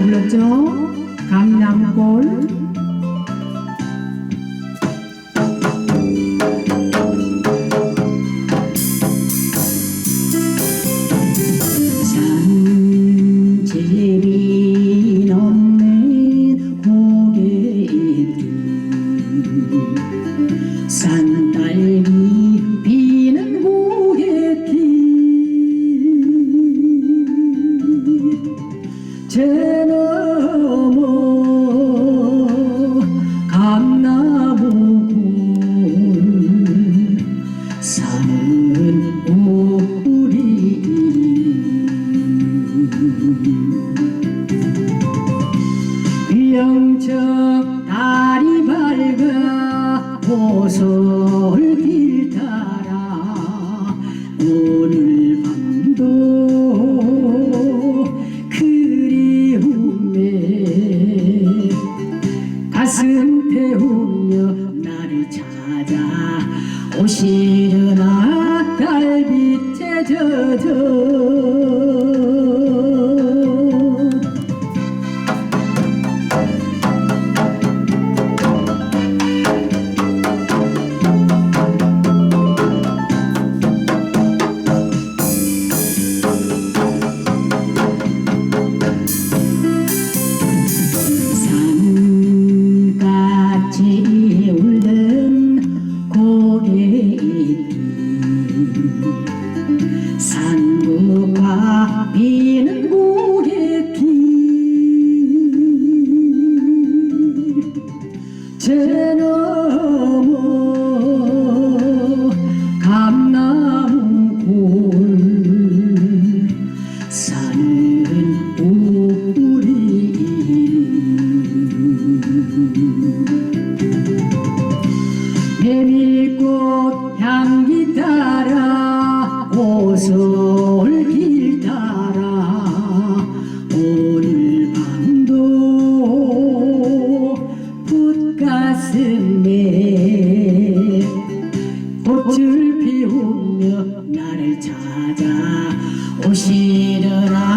불렀죠? 강남골 산 영청 다리 밝아 호솔길 따라. 오늘 밤도 그리움에 가슴 태우며 나를 찾아 오시려나. 달빛에 젖어 고개길 산부가 비는 고개길 제 너머 감나무골 사는 우리 꽃을 피우며 나를 찾아 오시더라.